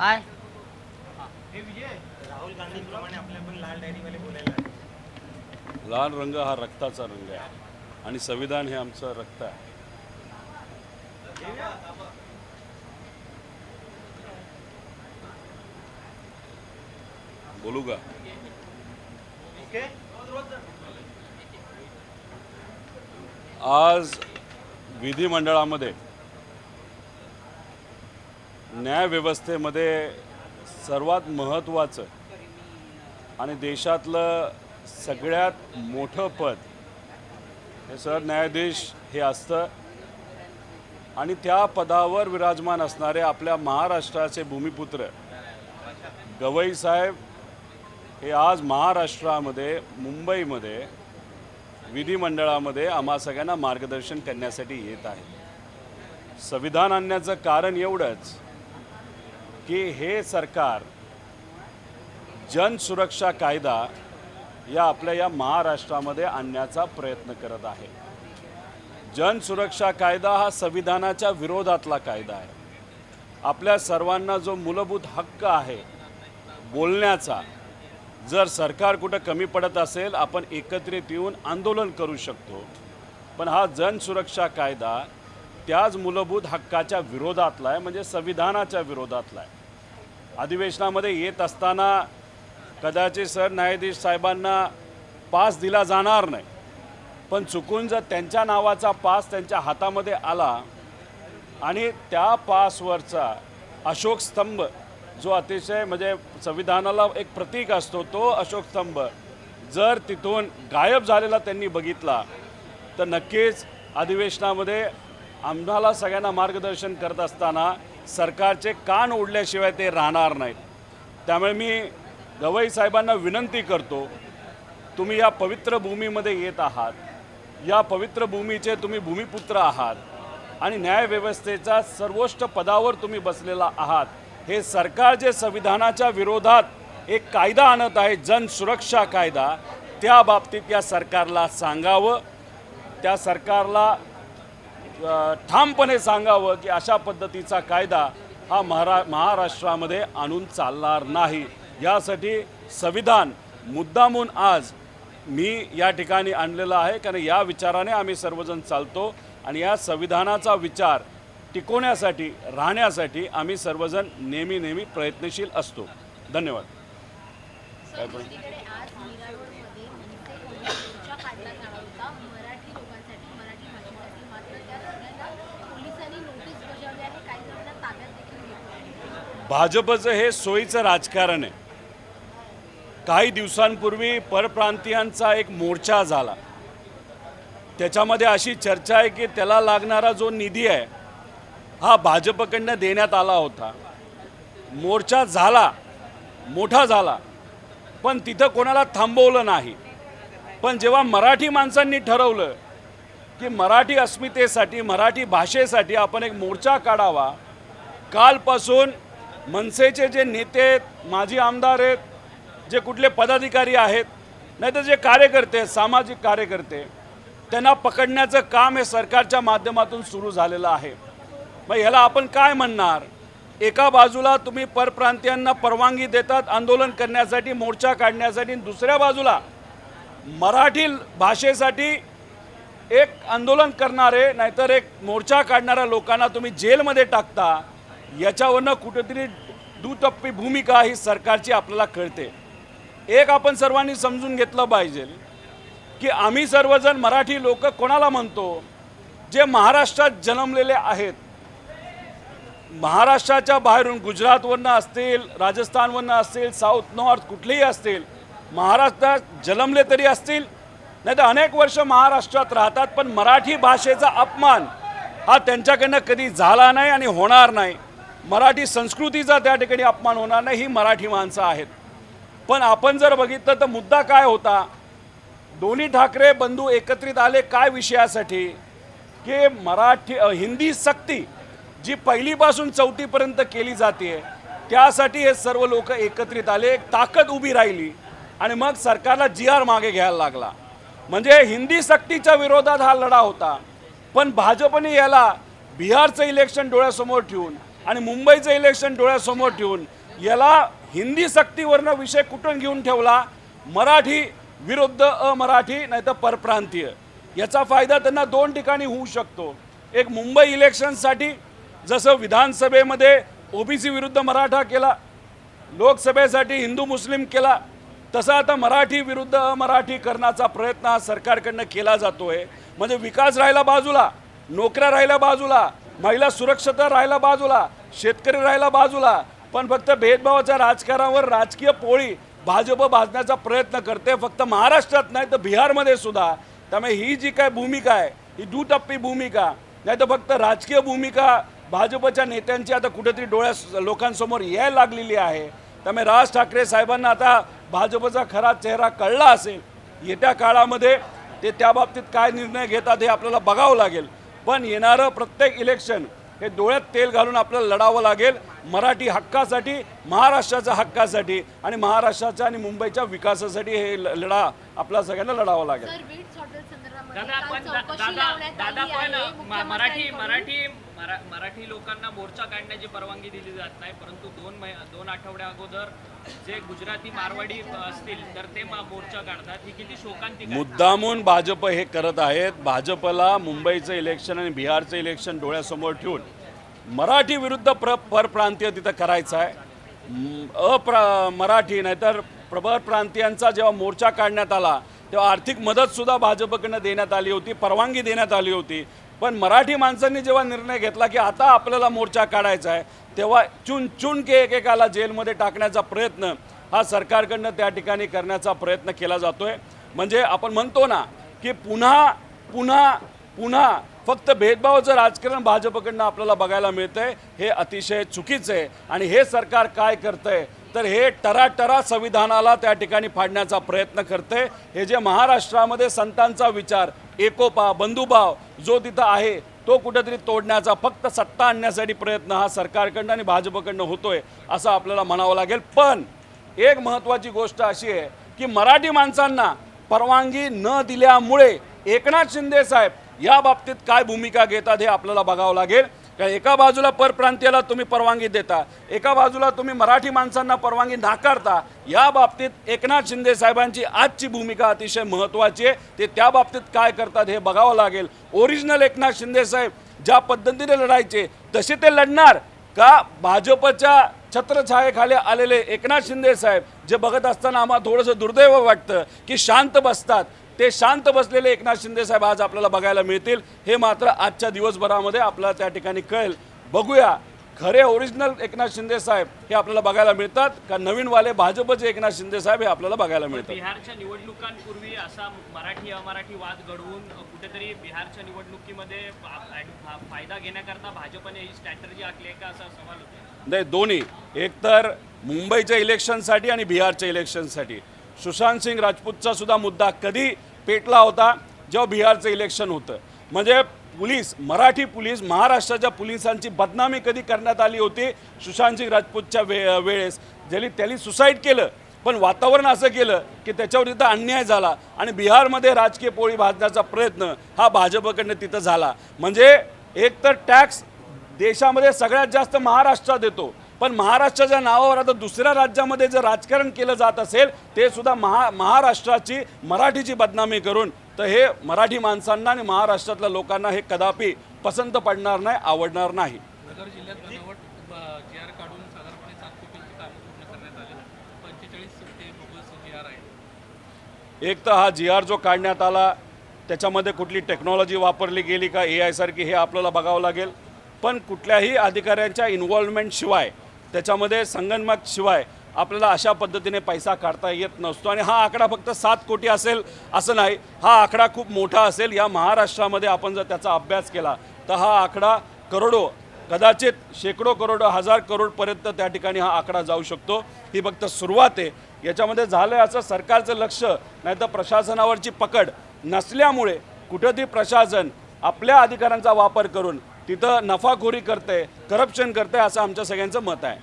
काय राहुल गांधींप्रमाणे आपल्या पण लाल डायरीवाले बोलायला लागले. लाल रंग हा रक्ताचा रंग आहे आणि संविधान हे आमचं रक्त आहे. बोलू का? आज विधिमंडळामध्ये न्यायव्यवस्थेमध्ये सर्वात महत्त्वाचं आणि देशातलं सगळ्यात मोठं पद हे सरन्यायाधीश हे असतं. आणि त्या पदावर विराजमान असणारे आपल्या महाराष्ट्राचे भूमिपुत्र गवई साहेब हे आज महाराष्ट्रामध्ये मुंबईमध्ये विधिमंडळामध्ये आम्हा सगळ्यांना मार्गदर्शन करण्यासाठी येत आहेत. संविधान आणण्याचं कारण एवढंच की हे सरकार जनसुरक्षा कायदा या आपल्या या महाराष्ट्रामध्ये आणण्याचा प्रयत्न करत आहे. जनसुरक्षा कायदा हा संविधानाच्या विरोधातला कायदा आहे. आपल्या सर्वांना जो मूलभूत हक्क आहे बोलण्याचा जर सरकार कुठं कमी पडत असेल आपण एकत्रित येऊन आंदोलन करू शकतो. पण हा जनसुरक्षा कायदा त्याच मूलभूत हक्काच्या विरोधातला आहे म्हणजे संविधानाच्या विरोधातला आहे. अधिवेशनामध्ये येत असताना कदाचित सरन्यायाधीश साहेबांना पास दिला जाणार नाही. पण चुकून जर त्यांच्या नावाचा पास त्यांच्या हातामध्ये आला आणि त्या पासवरचा अशोक स्तंभ जो अतिशय म्हणजे संविधानाला एक प्रतीक असतो तो अशोक स्तंभ जर तिथून गायब झालेला त्यांनी बघितला तर नक्कीच अधिवेशनामध्ये आम्हाला सगळ्यांना मार्गदर्शन करत असताना सरकारचे कान ओढल्याशिवाय ते राहणार नाहीत. त्यामुळे मी गवई साहेबांना विनंती करतो तुम्ही या पवित्र भूमीमध्ये येत आहात. या पवित्र भूमीचे तुम्ही भूमिपुत्र आहात आणि न्यायव्यवस्थेचा सर्वोच्च पदावर तुम्ही बसलेला आहात. हे सरकार जे संविधानाच्या विरोधात एक कायदा आणत आहे जनसुरक्षा कायदा त्या बाबतीत या सरकारला सांगावं. त्या सरकारला ठामपणे सांगावं की अशा पद्धतीचा कायदा हा महारा महाराष्ट्रामध्ये आणून चालणार नाही. यासाठी संविधान मुद्दामून आज मी या ठिकाणी आणलेलं आहे. कारण या विचाराने आम्ही सर्वजण चालतो आणि या संविधानाचा विचार टिकवण्यासाठी राहण्यासाठी आम्ही सर्वजण नेहमी नेहमी प्रयत्नशील असतो. धन्यवाद काय पण दुसरीकडे आज मीरा रोडमध्ये मनसे मोर्चा काढला जाणार होता मराठी लोकांसाठी मराठी भाषेसाठी मात्र त्या सगळ्यांना पोलिसांनी नोटीस बजावली आहे काही जणांना ताब्यात देखील घेतलं भाजपचं हे सोयीचं राजकारण आहे. काही दिवसांपूर्वी परप्रांतीयांचा एक मोर्चा झाला. त्याच्यामध्ये अशी चर्चा आहे की त्याला लागणारा जो निधी आहे हा भाजपकडनं देण्यात आला होता. मोर्चा झाला मोठा झाला पण तिथं कोणाला थांबवलं नाही. पण जेव्हा मराठी माणसांनी ठरवलं की मराठी अस्मितेसाठी मराठी भाषेसाठी आपण एक मोर्चा काढावा कालपासून मनसेचे जे नेते आहेत माजी आमदार आहेत जे कुठले पदाधिकारी आहेत नाहीतर जे कार्यकर्ते सामाजिक कार्यकर्ते त्यांना पकडण्याचं काम हे सरकारच्या माध्यमातून सुरू झालेलं आहे. मग ह्याला आपण काय म्हणणार? एका बाजूला तुम्ही परप्रांतीयांना परवानगी देतात आंदोलन करण्यासाठी मोर्चा काढण्यासाठी आणि दुसऱ्या बाजूला मराठी भाषेसाठी एक आंदोलन करणारे नाहीतर एक मोर्चा काढणाऱ्या लोकांना तुम्ही जेलमध्ये टाकता याच्यावरनं कुठेतरी दुटप्पी भूमिका ही सरकारची आपल्याला कळते. एक आपण सर्वांनी समजून घेतलं पाहिजे की आम्ही सर्वजण मराठी लोक कोणाला म्हणतो? जे महाराष्ट्रात जन्मलेले आहेत. महाराष्ट्राच्या बाहेरून गुजरातवरनं असतील राजस्थानवरनं असतील साऊथ नॉर्थ कुठलेही असतील महाराष्ट्रात जन्मले तरी असतील. नाही तर अनेक वर्ष महाराष्ट्रात राहतात पण मराठी भाषेचा अपमान हा त्यांच्याकडनं कधी झाला नाही आणि होणार नाही. मराठी संस्कृतीचा त्या ठिकाणी अपमान होणार नाही ही मराठी माणसं आहेत. पण आपण जर बघितलं तर मुद्दा काय होता? दोन्ही ठाकरे बंधू एकत्रित आले काय विषयासाठी? की मराठी हिंदी सक्ती जी पहिलीपासून चौथीपर्यंत केली जाते त्यासाठी हे सर्व लोक एकत्रित आले एक ताकद उभी राहिली आणि मग सरकारला जी आर मागे घ्यायला लागला. म्हणजे हिंदी सक्तीच्या विरोधात हा लढा होता. पण भाजपने याला बिहारचं इलेक्शन डोळ्यासमोर ठेवून आणि मुंबईचं इलेक्शन डोळ्यासमोर ठेवून याला हिंदी सक्तीवरनं विषय कुठून घेऊन ठेवला? मराठी विरुद्ध अमराठी नाही तर परप्रांतीय. याचा फायदा त्यांना दोन ठिकाणी होऊ शकतो. एक मुंबई इलेक्शनसाठी जसं विधानसभेमध्ये ओबीसी विरुद्ध मराठा केला लोकसभेसाठी हिंदू मुस्लिम केला तसा आता मराठी विरुद्ध अमराठी करण्याचा प्रयत्न हा सरकारकडनं केला जातो आहे म्हणजे विकास राहिला बाजूला नोकऱ्या राहिल्या बाजूला महिला सुरक्षता राहिला बाजूला शेतकरी राहिला बाजूला पण फक्त भेदभावाच्या राजकारणावर राजकीय पोळी भाजप भाजण्याचा प्रयत्न करते. फक्त महाराष्ट्रात नाही तर बिहारमध्ये सुद्धा. त्यामुळे ही जी काय भूमिका आहे ही दुटप्पी भूमिका नाही तर फक्त राजकीय भूमिका भाजपच्या नेत्यांची आता कुठेतरी डोळ्या लोकांसमोर यायला लागलेली आहे. त्यामुळे राज ठाकरे साहेबांना आता भाजपचा खरा चेहरा कळला असेल. येत्या काळामध्ये ते त्या बाबतीत काय निर्णय घेतात हे आपल्याला बघावं लागेल. पण येणारं प्रत्येक इलेक्शन हे डोळ्यात तेल घालून आपल्याला लढावं लागेल. मराठी हक्कासाठी महाराष्ट्राच्या हक्कासाठी आणि महाराष्ट्राच्या आणि मुंबईच्या विकासासाठी हे ल- लढा आपल्या सगळ्यांना लढावा लागेल. दादा पण दादा दादा पण मराठी. मराठी मरा- मराठी लोकांना मोर्चा काढण्याची परवानगी दिली जात नाही. परंतु दोन दोन आठवड्या अगोदर जे गुजराती मारवाडी असतील तर ते मोर्चा काढतात. ही किती शोकांती मुद्दामून भाजप हे करत आहेत. भाजपला मुंबईचं इलेक्शन आणि बिहारचं इलेक्शन डोळ्यासमोर ठेवून मराठी विरुद्ध प्र परप्रांतीय तिथं करायचं आहे. अप्रा मराठी नाहीतर प्रबर प्रांतीयांचा जेव्हा मोर्चा काढण्यात आला तेव्हा आर्थिक मदतसुद्धा भाजपकडनं देण्यात आली होती परवानगी देण्यात आली होती. पण मराठी माणसांनी जेव्हा निर्णय घेतला की आता आपल्याला मोर्चा काढायचा आहे तेव्हा चुन चुन के एकेकाला जेलमध्ये टाकण्याचा प्रयत्न हा सरकारकडनं त्या ठिकाणी करण्याचा प्रयत्न केला जातोय. म्हणजे आपण म्हणतो ना की पुन्हा पुन्हा पुन्हा फक्त भेदभावाचं राजकारण भाजपकडनं आपल्याला बघायला मिळतंय हे अतिशय चुकीचं आहे. आणि हे सरकार काय करतंय तर हे टराटरा संविधानाला त्या ठिकाणी फाडण्याचा प्रयत्न करते. हे जे महाराष्ट्रामध्ये संतांचा विचार एकोपा बंधुभाव जो तिथं आहे तो कुठेतरी तोडण्याचा फक्त सत्ता आणण्यासाठी प्रयत्न हा सरकारकडनं आणि भाजपकडनं होतोय असं आपल्याला म्हणावं लागेल. पण एक महत्त्वाची गोष्ट अशी आहे की मराठी माणसांना परवानगी न दिल्यामुळे एकनाथ शिंदे साहेब या बाबतीत काय भूमिका घेतात हे आपल्याला बघावं लागेल. कारण एका बाजूला परप्रांतीयाला तुम्ही परवानगी देता एका बाजूला तुम्ही मराठी माणसांना परवानगी नाकारता या बाबतीत एकनाथ शिंदे साहेबांची आजची भूमिका अतिशय महत्त्वाची आहे. ते त्या बाबतीत काय करतात हे बघावं लागेल. ओरिजिनल एकनाथ शिंदे साहेब ज्या पद्धतीने लढायचे तसे ते लढणार का भाजपच्या छत्रछायेखाली आलेले एकनाथ शिंदे साहेब जे बघत असताना आम्हाला थोडंसं दुर्दैव वाटतं की शांत बसतात. ते शांत बसलेले एकनाथ शिंदे साहेब आज आपल्याला बघायला मिळतील. हे मात्र आजच्या दिवसभरामध्ये आपल्याला त्या ठिकाणी कळेल. बघूया खरे ओरिजिनल एकनाथ शिंदे साहेब हे आपल्याला बघायला मिळतात का नवीनवाले भाजपचे एकनाथ शिंदे साहेब हे आपल्याला बघायला मिळतात? बिहारच्या निवडणुकांपूर्वी असा मराठी अमराठी वाद घडवून कुठेतरी बिहारच्या निवडणुकीमध्ये फायदा घेण्याकरता भाजपने ही स्ट्रॅटर्जी आखली आहे का असा सवाल होतो नाही दोन्ही. एक तर मुंबईच्या इलेक्शनसाठी आणि बिहारच्या इलेक्शनसाठी सुशांत सिंग राजपूतचा सुद्धा मुद्दा कधी पेटला होता जेव्हा बिहारचं इलेक्शन होतं. म्हणजे पोलीस मराठी पोलीस महाराष्ट्राच्या पोलिसांची बदनामी कधी करण्यात आली होती? सुशांतसिंग राजपूतच्या वे वेळेस. ज्यांनी त्यांनी सुसाईड केलं. पण वातावरण असं केलं की त्याच्यावर तिथं अन्याय झाला आणि बिहारमध्ये राजकीय पोळी भाजण्याचा प्रयत्न हा भाजपकडनं तिथं झाला. म्हणजे एक तर टॅक्स देशामध्ये सगळ्यात जास्त महाराष्ट्रात येतो. पण महाराष्ट्राच्या नावावर आता दुसऱ्या राज्यामध्ये जर राजकारण केलं जात असेल ते सुद्धा महा महाराष्ट्राची मराठीची बदनामी करून तर हे मराठी माणसांना आणि महाराष्ट्रातल्या लोकांना हे कदापि पसंत पडणार नाही आवडणार नाही. नगर जिल्ह्यात बनावट जी आर काढून साधारणपणे सात कोटींची कामं पूर्ण करण्यात आली पंचेचाळीस ते बोगस जी आर आहे एक तर हा जी आर जो काढण्यात आला त्याच्यामध्ये कुठली टेक्नॉलॉजी वापरली गेली का ए आयसारखी हे आपल्याला बघावं लागेल. पण कुठल्याही अधिकाऱ्यांच्या इन्व्हॉल्वमेंटशिवाय त्याच्यामध्ये संगणमक शिवाय आपल्याला अशा पद्धतीने पैसा काढता येत नसतो. आणि हा आकडा फक्त सात कोटी असेल असं नाही. हा आकडा खूप मोठा असेल. या महाराष्ट्रामध्ये आपण जर त्याचा अभ्यास केला तर हा आकडा करोडो कदाचित शेकडो करोड हजार करोडपर्यंत त्या ठिकाणी हा आकडा जाऊ शकतो. ही फक्त सुरुवात आहे. याच्यामध्ये झालं असं सरकारचं लक्ष नाही तर प्रशासनावरची पकड नसल्यामुळे कुठंतरी प्रशासन आपल्या अधिकारांचा वापर करून तिथं नफाखोरी करते करप्शन करते असं आमच्या सगळ्यांचं मत आहे.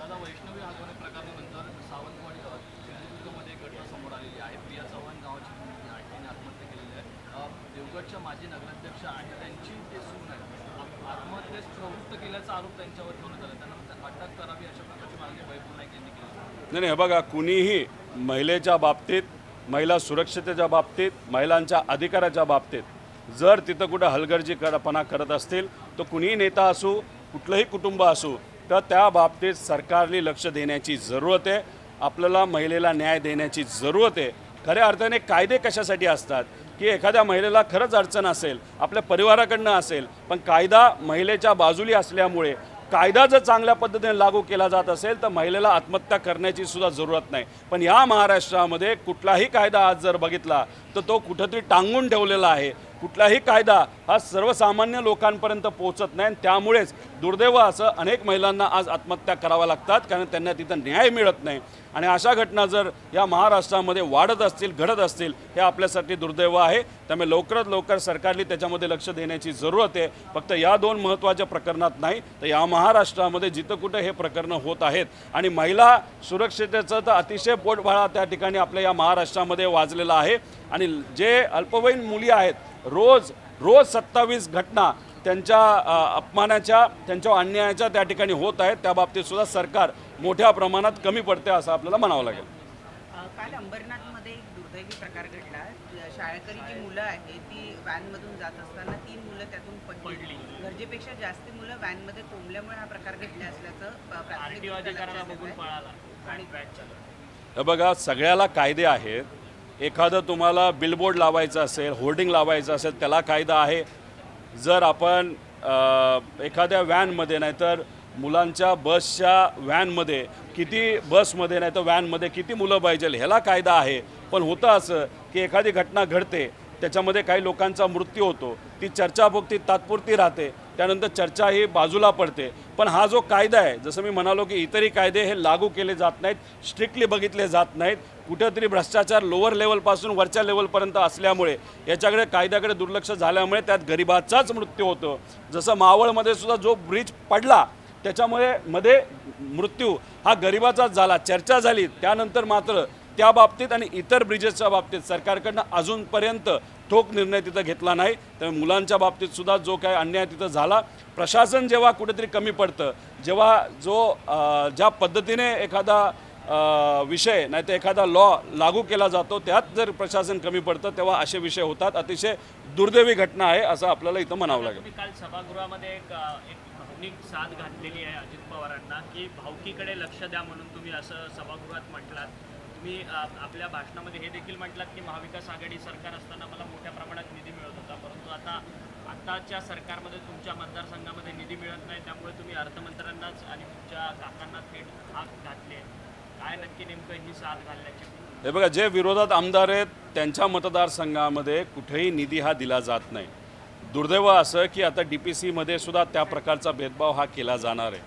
नाही नाही हे बघा कुणीही महिलेच्या बाबतीत महिला सुरक्षितेच्या बाबतीत महिलांच्या अधिकाराच्या बाबतीत जर तिथं कुठं हलगर्जीपणा करत असतील तो कुणीही नेता असू कुठलंही कुटुंब असू तर त्या बाबतीत सरकारने लक्ष देण्याची जरूरत आहे. आपल्याला महिलेला न्याय देण्याची जरूरत आहे. खऱ्या अर्थाने कायदे कशासाठी असतात? की एखाद्या महिलेला खरंच अडचण असेल आपल्या परिवाराकडनं असेल पण कायदा महिलेच्या बाजूली असल्यामुळे कायदा जर चांगल्या पद्धतीने लागू केला जात असेल तर महिलेला आत्महत्या करण्याची सुद्धा जरूरत नाही. पण या महाराष्ट्रामध्ये कुठलाही कायदा आज जर बघितला तर तो कुठंतरी टांगून ठेवलेला आहे. कुठलाही कायदा हा सर्वसामान्य लोकांपर्यंत पोहोचत नाही आणि त्यामुळेच दुर्दैव असं अनेक महिलांना आज आत्महत्या कराव्या लागतात कारण त्यांना तिथं न्याय मिळत नाही. आणि अशा घटना जर या महाराष्ट्रामध्ये वाढत असतील घडत असतील हे आपल्यासाठी दुर्दैव आहे. त्यामुळे लवकरात लवकर सरकारने त्याच्यामध्ये लक्ष देण्याची जरूरत आहे. फक्त या दोन महत्त्वाच्या प्रकरणात नाही तर या महाराष्ट्रामध्ये जिथं कुठं हे प्रकरणं होत आहेत. आणि महिला सुरक्षितेचं तर अतिशय पोटभाळा त्या ठिकाणी आपल्या या महाराष्ट्रामध्ये वाजलेला आहे. आणि जे अल्पवयीन मुली आहेत रोज रोज सत्तावीस घटना त्यांच्या अपमानाच्या त्यांच्या अन्यायाच्या त्या ठिकाणी होत आहेत. त्या बाबतीत सुद्धा सरकार मोठ्या प्रमाणात कमी पडते असं आपल्याला म्हणावं लागेल. काल अंबरनाथमध्ये एक दुर्दैवी प्रकार घडला. शाळकरी जी मुलं आहेत ती व्हॅनमधून जात असताना तीन मुलं त्यातून पडली. गरजेपेक्षा जास्त मुलं व्हॅनमध्ये कोंबल्यामुळे हा प्रकार घडला असल्याचं प्राथमिक आणि बॅच चालू. हे बघा सगळ्याला कायदे आहेत. एखादं तुम्हाला बिलबोर्ड लावायचं असेल होर्डिंग लावायचं असेल त्याला कायदा आहे. जर आपण एखाद्या व्हॅनमध्ये नाहीतर मुलांच्या बसच्या व्हॅनमध्ये किती बसमध्ये नाही तर व्हॅनमध्ये किती मुलं पाहिजे ह्याला कायदा आहे. पण होतं असं की एखादी घटना घडते त्याच्यामध्ये काही लोकांचा मृत्यू होतो ती चर्चा तात्पुरती राहते त्यानंतर चर्चा ही बाजूला पडते. पण हा जो कायदा आहे जसं मी म्हणालो की इतरही कायदे हे लागू केले जात नाहीत स्ट्रिक्टली बघितले जात नाहीत कुठेतरी भ्रष्टाचार लोअर लेवलपासून वरच्या लेवलपर्यंत असल्यामुळे याच्याकडे कायद्याकडे दुर्लक्ष झाल्यामुळे त्यात गरिबाचाच मृत्यू होतो. जसं मावळमध्ये सुद्धा जो ब्रिज पडला त्याच्यामुळे मध्ये मृत्यू हा गरिबाचाच झाला चर्चा झाली. त्यानंतर मात्र त्या बाबतीत आणि इतर ब्रिजेसच्या बाबतीत सरकारकडनं अजूनपर्यंत ठोक निर्णय तिथं घेतला नाही. तर मुलांच्या बाबतीत सुद्धा जो काय अन्याय तिथं झाला प्रशासन जेव्हा कुठेतरी कमी पडतं जेव्हा जो ज्या पद्धतीने एखादा विषय नाही तर एखादा लॉ लागू केला जातो त्यात जर प्रशासन कमी पडतं तेव्हा असे विषय होतात. अतिशय दुर्दैवी घटना आहे असं आपल्याला इथं म्हणावं लागेल. काल सभागृहामध्ये एक एक भावनिक साथ घातलेली आहे अजित पवारांना की भावकीकडे लक्ष द्या म्हणून तुम्ही असं सभागृहात म्हटलात. तुम्ही आपल्या भाषणामध्ये हे देखील म्हटलात की महाविकास आघाडी सरकार असताना मला मोठ्या प्रमाणात निधी मिळत होता. परंतु आता आताच्या सरकारमध्ये तुमच्या मतदारसंघामध्ये निधी मिळत नाही त्यामुळे तुम्ही अर्थमंत्र्यांनाच आणि तुमच्या काकांना थेट हात घातले काय नक्की नेमकं ही साथ घालण्याची? हे बघा जे विरोधात आमदार आहेत त्यांच्या मतदारसंघामध्ये कुठेही निधी हा दिला जात नाही. दुर्दैव असं की आता डी पी सीमध्ये सुद्धा त्या प्रकारचा भेदभाव हा केला जाणार आहे.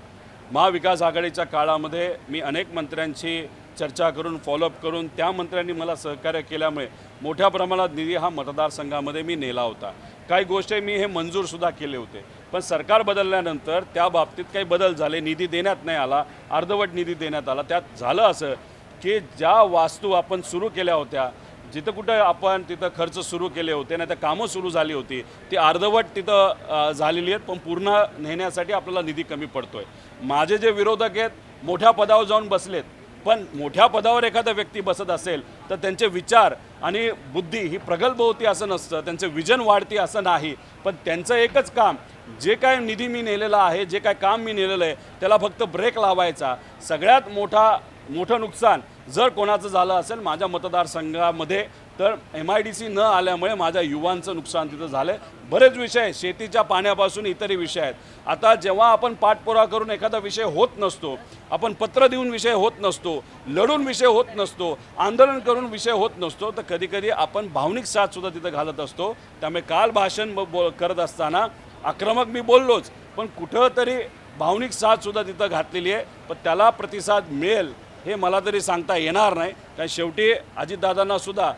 महाविकास आघाडीच्या काळामध्ये मी अनेक मंत्र्यांची चर्चा करून फॉलोअप करून त्या मंत्र्यांनी मला सहकार्य केल्यामुळे मोठ्या प्रमाणात निधी हा मतदारसंघामध्ये मी नेला होता. काही गोष्टी मी हे मंजूरसुद्धा केले होते. पण सरकार बदलल्यानंतर त्या बाबतीत काही बदल झाले. निधी देण्यात नाही आला. अर्धवट निधी देण्यात आला. त्यात झालं असं की ज्या वास्तू आपण सुरू केल्या होत्या जिथं कुठं आपण तिथं खर्च सुरू केले होते नाही तर कामं सुरू झाली होती ती अर्धवट तिथं झालेली आहेत पण पूर्ण नेण्यासाठी आपल्याला निधी कमी पडतो आहे माझे जे विरोधक आहेत मोठ्या पदावर जाऊन बसलेत. पण मोठ्या पदावर एखादा व्यक्ती बसत असेल तर त्यांचे विचार आणि बुद्धी ही प्रगल्भ होती असं नसतं त्यांचं विजन वाढते असं नाही. पण त्यांचं एकच काम जे काय निधी मी नेलेला आहे जे काय काम मी नेलेलं आहे त्याला फक्त ब्रेक लावायचा. सगळ्यात मोठा मोठं नुकसान जर कोणाचं झालं असेल माझ्या मतदारसंघामध्ये तर एम आय डी सी न आल्यामुळे माझ्या युवांचं नुकसान तिथं झालं आहे बरेच विषय शेतीच्या पाण्यापासून इतरही विषय आहेत. आता जेव्हा आपण पाठपुरा करून एखादा विषय होत नसतो आपण पत्र देऊन विषय होत नसतो लढून विषय होत नसतो आंदोलन करून विषय होत नसतो तर कधीकधी आपण भावनिक साथसुद्धा तिथं घालत असतो. त्यामुळे काल भाषण ब- बोल करत असताना आक्रमक मी बोललोच पण कुठं तरी भावनिक साथसुद्धा तिथं घातलेली आहे. पण त्याला प्रतिसाद मिळेल हे मला तरी सांगता येणार नाही. कारण शेवटी अजितदादांना सुद्धा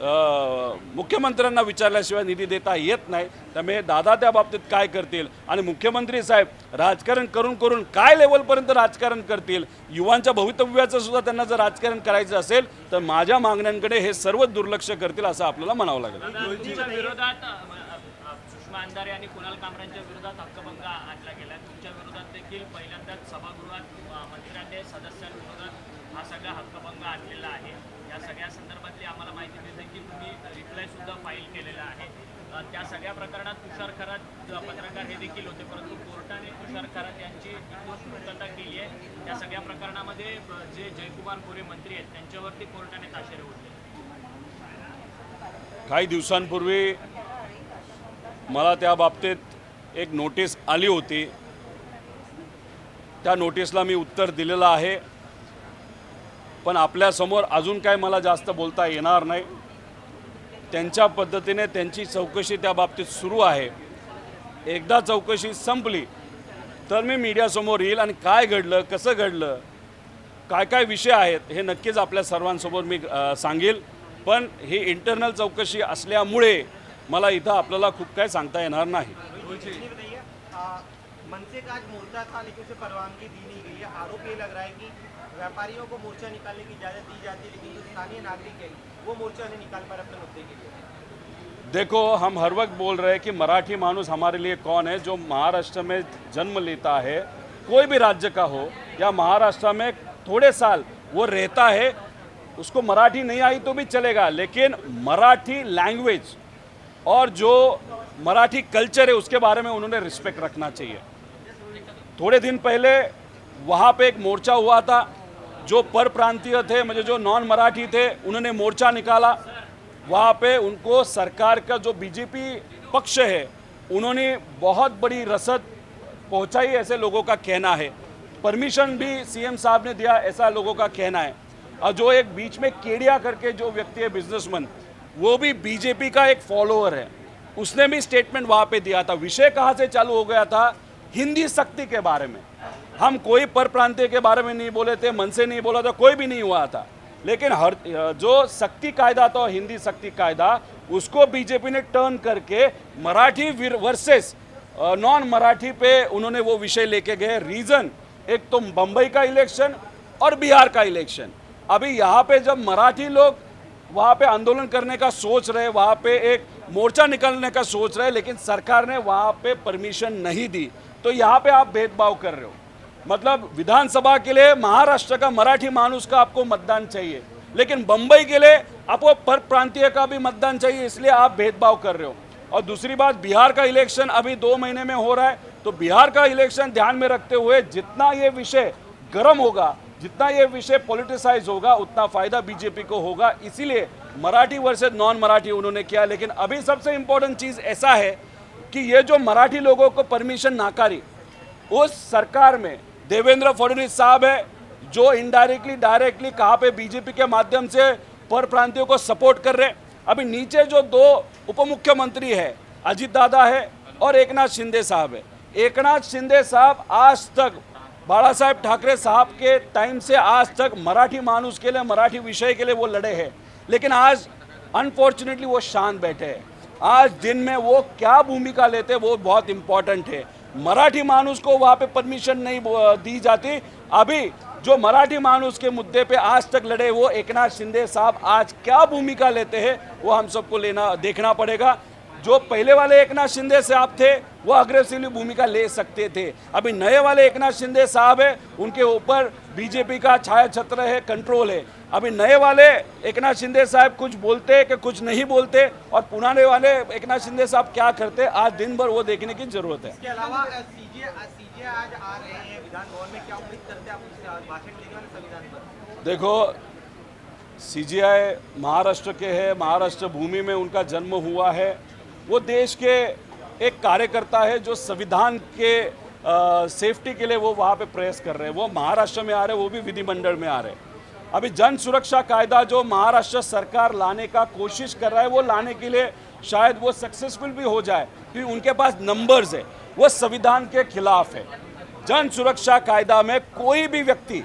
मुख्यमंत्र्यांना विचारल्याशिवाय निधी देता येत नाही. त्यामुळे दादा त्या बाबतीत काय करतील? आणि मुख्यमंत्री साहेब राजकारण करून करून काय लेवलपर्यंत राजकारण करतील? युवांच्या भवितव्याचं सुद्धा त्यांना जर राजकारण करायचं असेल तर माझ्या मागण्यांकडे हे सर्व दुर्लक्ष करतील असं आपल्याला म्हणावं लागेल. दादा, तुमच्या कुणाल कामरांच्या विरोधात हक्कभंग आणला गेला. तुमच्या विरोधात देखील पहिल्यांदाच सभागृहात मंत्र्यांनी सदस्यांविरोधात हा सगळा हक्कभंग आणलेला आहे. या सगळ्या संदर्भातली आम्हाला माहिती मिळते की तुम्ही रिप्लायसुद्धा फाईल केलेला आहे. त्या सगळ्या प्रकरणात तुषार खरात पत्रकार हे देखील होते परंतु कोर्टाने तुषार खरात यांची पूर्तता केली आहे. त्या सगळ्या प्रकरणामध्ये जे जयकुमार गोरे मंत्री आहेत त्यांच्यावरती कोर्टाने ताशेरे ओढले. काही दिवसांपूर्वी मला त्या बाबतीत एक नोटीस आली होती. त्या नोटीसला मी उत्तर दिलेलं आहे. पण आपल्यासमोर अजून काय मला जास्त बोलता येणार नाही. त्यांच्या पद्धतीने त्यांची चौकशी त्या बाबतीत सुरू आहे. एकदा चौकशी संपली तर मी मीडियासमोर येईल आणि काय घडलं कसं घडलं काय काय विषय आहेत हे नक्कीच आपल्या सर्वांसमोर मी सांगेल. पण ही इंटरनल चौकशी असल्यामुळे मला इथं आपल्याला खूप काय सांगता येणार नाही. मनसे का आज मोर्चा था लेकिन उसे परवानगी दी नहीं गई है आरोप ये लग रहा है कि व्यापारियों को मोर्चा निकालने की इजाज़त दी जाती है, लेकिन जो स्थानीय नागरिक है, वो मोर्चा नहीं निकाल पा रहे अपने मुद्दे के लिए। देखो, हम हर वक्त बोल रहे हैं कि मराठी मानुस हमारे लिए कौन है जो महाराष्ट्र में जन्म लेता है, कोई भी राज्य का हो, या महाराष्ट्र में थोड़े साल वो रहता है, उसको मराठी नहीं आई तो भी चलेगा, लेकिन मराठी लैंग्वेज और जो मराठी कल्चर है, उसके बारे में उन्होंने रिस्पेक्ट रखना चाहिए। थोड़े दिन पहले वहाँ पे एक मोर्चा हुआ था जो पर प्रांतीय थे, मुझे जो नॉन मराठी थे, उन्होंने मोर्चा निकाला। वहाँ पे उनको सरकार का जो बीजेपी पक्ष है, उन्होंने बहुत बड़ी रसद पहुँचाई ऐसे लोगों का कहना है। परमिशन भी सीएम साहब ने दिया, ऐसा लोगों का कहना है। और जो एक बीच में केडिया करके जो व्यक्ति है बिजनेसमैन वो भी बीजेपी का एक फॉलोअर है। उसने भी स्टेटमेंट वहाँ पे दिया था। विषय कहाँ से चालू हो गया था? हिंदी शक्ति के बारे में। हम कोई पर प्रांतीय के बारे में नहीं बोले थे, मन से नहीं बोला था, कोई भी नहीं हुआ था। लेकिन हर, जो शक्ति कायदा था हिंदी शक्ति कायदा, उसको बीजेपी ने टर्न करके मराठी वर्सेस नॉन मराठी पे उन्होंने वो विषय लेके गए रीजन एक तो बम्बई का इलेक्शन और बिहार का इलेक्शन अभी यहाँ पे जब मराठी लोग वहाँ पे आंदोलन करने का सोच रहे, वहाँ पे एक मोर्चा निकलने का सोच रहे, लेकिन सरकार ने वहाँ पे परमिशन नहीं दी। तो यहाँ पे आप भेदभाव कर रहे हो। मतलब विधानसभा के लिए महाराष्ट्र का मराठी मानुस का आपको मतदान चाहिए। लेकिन बम्बई के लिए आपको पर प्रांतीय का भी मतदान चाहिए, इसलिए आप भेदभाव कर रहे हो। और दूसरी बात, बिहार का इलेक्शन अभी दो महीने में हो रहा है तो बिहार का इलेक्शन ध्यान में रखते हुए जितना ये विषय गर्म होगा, जितना ये विषय पॉलिटिसाइज होगा, उतना फ़ायदा बीजेपी को होगा। इसीलिए मराठी वर्सेज नॉन मराठी उन्होंने किया, लेकिन अभी सबसे इम्पोर्टेंट चीज़ ऐसा है कि ये जो मराठी लोगों को परमिशन नाकारी, उस सरकार में देवेंद्र फडणवीस साहब है, जो इनडायरेक्टली डायरेक्टली कहाँ पे बीजेपी के माध्यम से पर प्रांतियों को सपोर्ट कर रहे अभी नीचे जो दो उप मुख्यमंत्री है, अजीत दादा है और एकनाथ शिंदे साहब है। एकनाथ शिंदे साहब आज तक बाला साहेब ठाकरे साहब के टाइम से आज तक मराठी मानुस के लिए, मराठी विषय के लिए वो लड़े हैं। लेकिन आज अनफॉर्चुनेटली वो शांत बैठे हैं। आज दिन में वो क्या भूमिका लेते वो बहुत इंपॉर्टेंट है। मराठी मानूस को वहाँ पे परमिशन नहीं दी जाती। अभी जो मराठी मानूस के मुद्दे पे आज तक लड़े, वो एकनाथ शिंदे साहब आज क्या भूमिका लेते हैं, वो हम सबको लेना, देखना पड़ेगा। जो पहले वाले एकनाथ शिंदे साहब थे, वो अग्रेसिवली भूमिका ले सकते थे। अभी नए वाले एकनाथ शिंदे साहब है, उनके ऊपर बीजेपी का छाया छत्र है कंट्रोल है। अभी नए वाले एकनाथ शिंदे साहब कुछ बोलते हैं कि कुछ नहीं बोलते और पुराने वाले एकनाथ शिंदे साहब क्या करते आज दिन भर वो देखने की ज़रूरत है। इसके अलावा सीजे सीजे आज आ रहे हैं विधान भवन में। क्या उम्मीद करते हैं आप भाषण देंगे संविधान पर? देखो सीजीआई महाराष्ट्र के है महाराष्ट्र भूमि में उनका जन्म हुआ है। वो देश के एक कार्यकर्ता है जो संविधान के सेफ्टी के लिए वो वहाँ पे प्रयास कर रहे हैं। वो महाराष्ट्र में आ रहे हैं, वो भी विधिमंडल में आ रहे हैं। अभी जन सुरक्षा कायदा जो महाराष्ट्र सरकार लाने का कोशिश कर रहा है, वो लाने के लिए शायद वो सक्सेसफुल भी हो जाए, क्योंकि उनके पास नंबर्स है। वो संविधान के खिलाफ है। जन सुरक्षा कायदा में कोई भी व्यक्ति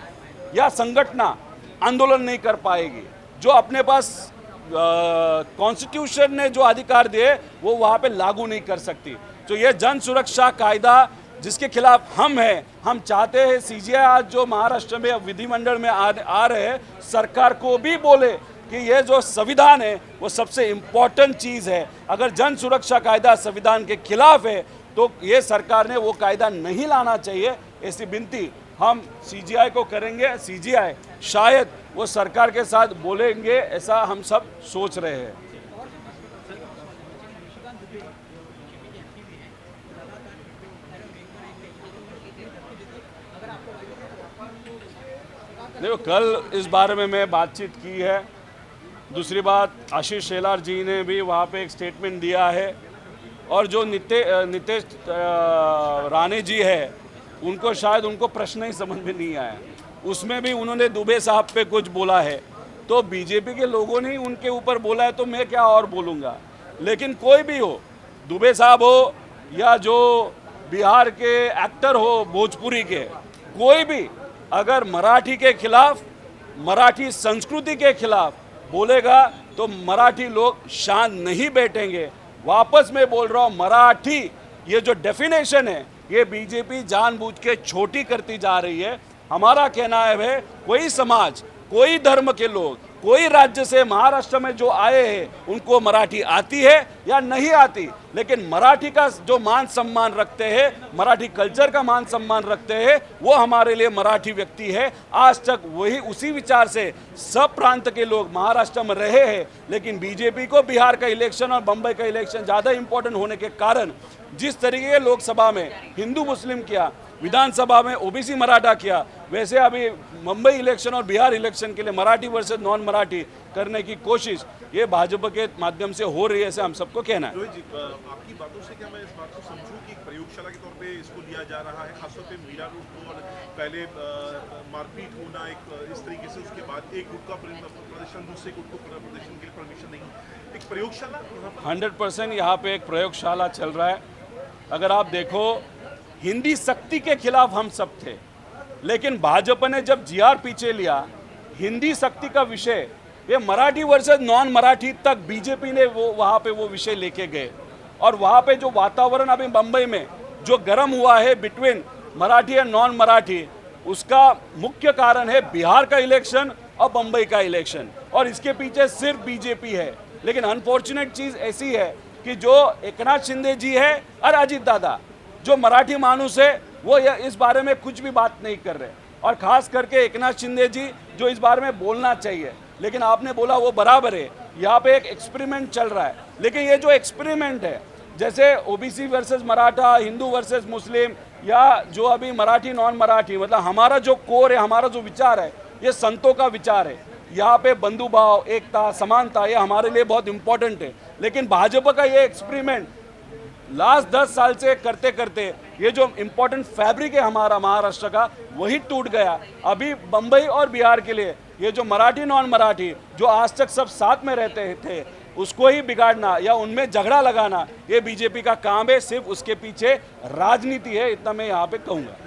या संगठना आंदोलन नहीं कर पाएगी। जो अपने पास कॉन्स्टिट्यूशन ने जो अधिकार दिए, वो वहाँ पे लागू नहीं कर सकती। तो ये जन सुरक्षा कायदा जिसके खिलाफ हम हैं हम चाहते हैं सीजीआई आज जो महाराष्ट्र में विधिमंडल में आ, आ रहे हैं सरकार को भी बोले कि ये जो संविधान है वो सबसे इम्पोर्टेंट चीज़ है। अगर जन सुरक्षा कायदा संविधान के खिलाफ है तो ये सरकार ने वो कायदा नहीं लाना चाहिए। ऐसी विनती हम सीजीआई को करेंगे। सीजीआई शायद वो सरकार के साथ बोलेंगे ऐसा हम सब सोच रहे हैं। देखो कल इस बारे में मैं बातचीत की है। दूसरी बात आशीष शेलार जी ने भी वहाँ पे एक स्टेटमेंट दिया है। और जो निते अ, नितेश राणे जी है उनको शायद उनको प्रश्न ही समझ में नहीं आया। उसमें भी उन्होंने दुबे साहब पे कुछ बोला है। तो बीजेपी के लोगों ने उनके ऊपर बोला है तो मैं क्या और बोलूँगा? लेकिन कोई भी हो दुबे साहब हो या जो बिहार के एक्टर हो भोजपुरी के कोई भी अगर मराठी के खिलाफ, मराठी संस्कृति के खिलाफ बोलेगा तो मराठी लोग शांत नहीं बैठेंगे। वापस मैं बोल रहा हूँ, मराठी, ये जो डेफिनेशन है, ये बीजेपी जानबूझ के छोटी करती जा रही है। हमारा कहना है कोई समाज, कोई धर्म के लोग कोई राज्य से महाराष्ट्र में जो आए हैं, उनको मराठी आती है या नहीं आती। लेकिन मराठी का जो मान सम्मान रखते हैं, मराठी कल्चर का मान सम्मान रखते हैं, वो हमारे लिए मराठी व्यक्ति है। आज तक वही उसी विचार से सब प्रांत के लोग महाराष्ट्र में रहे हैं। लेकिन बीजेपी को बिहार का इलेक्शन और बम्बई का इलेक्शन ज़्यादा इंपॉर्टेंट होने के कारण जिस तरीके लोकसभा में हिंदू मुस्लिम किया, विधानसभा में ओबीसी मराठा किया वैसे अभी मुंबई इलेक्शन और बिहार इलेक्शन के लिए मराठी वर्सेज नॉन मराठी करने की कोशिश ये भाजपा के माध्यम से हो रही है ऐसे हम सबको कहना है। जी आपकी बातों से क्या मैं इस बात को समझूं कि प्रयोगशाला के तौर पे इसको लिया जा रहा है खासतौर पे मीरा को और पहले मारपीट होना एक इस तरीके से उसके बाद एक गुट का प्रदर्शन दूसरे गुट को प्रदर्शन के लिए परमिशन नहीं। एक प्रयोगशाला हंड्रेड परसेंट यहाँ पे एक प्रयोगशाला चल रहा है। अगर आप देखो हिंदी शक्ति के खिलाफ हम सब थे। लेकिन भाजपा ने जब जीआर पीछे लिया, हिंदी शक्ति का विषय, ये मराठी वर्सेज नॉन मराठी तक बीजेपी ने वो, वहाँ पे वो विषय लेके गए। और वहाँ पे जो वातावरण अभी मुंबई में, जो गर्म हुआ है between Marathi and non Marathi उसका मुख्य कारण है बिहार का इलेक्शन और बम्बई का इलेक्शन और इसके पीछे सिर्फ़ बीजेपी है। लेकिन अनफॉर्चुनेट चीज़ ऐसी है कि जो एकनाथ शिंदे जी है और अजीत दादा, जो मराठी मानुस है वो इस बारे में कुछ भी बात नहीं कर रहे। और खास करके एकनाथ शिंदे जी, जो इस बारे में बोलना चाहिए। लेकिन आपने बोला वो बराबर है। यहाँ पे एक एक्सपेरिमेंट चल रहा है। लेकिन ये जो एक्सपेरिमेंट है, जैसे OBC versus Maratha, Hindu versus Muslim, या जो अभी मराठी नॉन मराठी मतलब हमारा जो कोर है, हमारा जो विचार है, ये संतों का विचार है। यहाँ पे बंधुभाव एकता, समानता, ये हमारे लिए बहुत इंपॉर्टेंट है। लेकिन भाजपा का ये एक्सपेरिमेंट लास्ट दस साल से करते करते ये जो इम्पोर्टेंट फैब्रिक है हमारा महाराष्ट्र का, वही टूट गया। अभी बम्बई और बिहार के लिए ये जो मराठी नॉन मराठी जो आज तक सब साथ में रहते थे, उसको ही बिगाड़ना या उनमें झगड़ा लगाना, ये बीजेपी का काम है। सिर्फ़ उसके पीछे राजनीति है, इतना मैं यहाँ पे कहूँगा।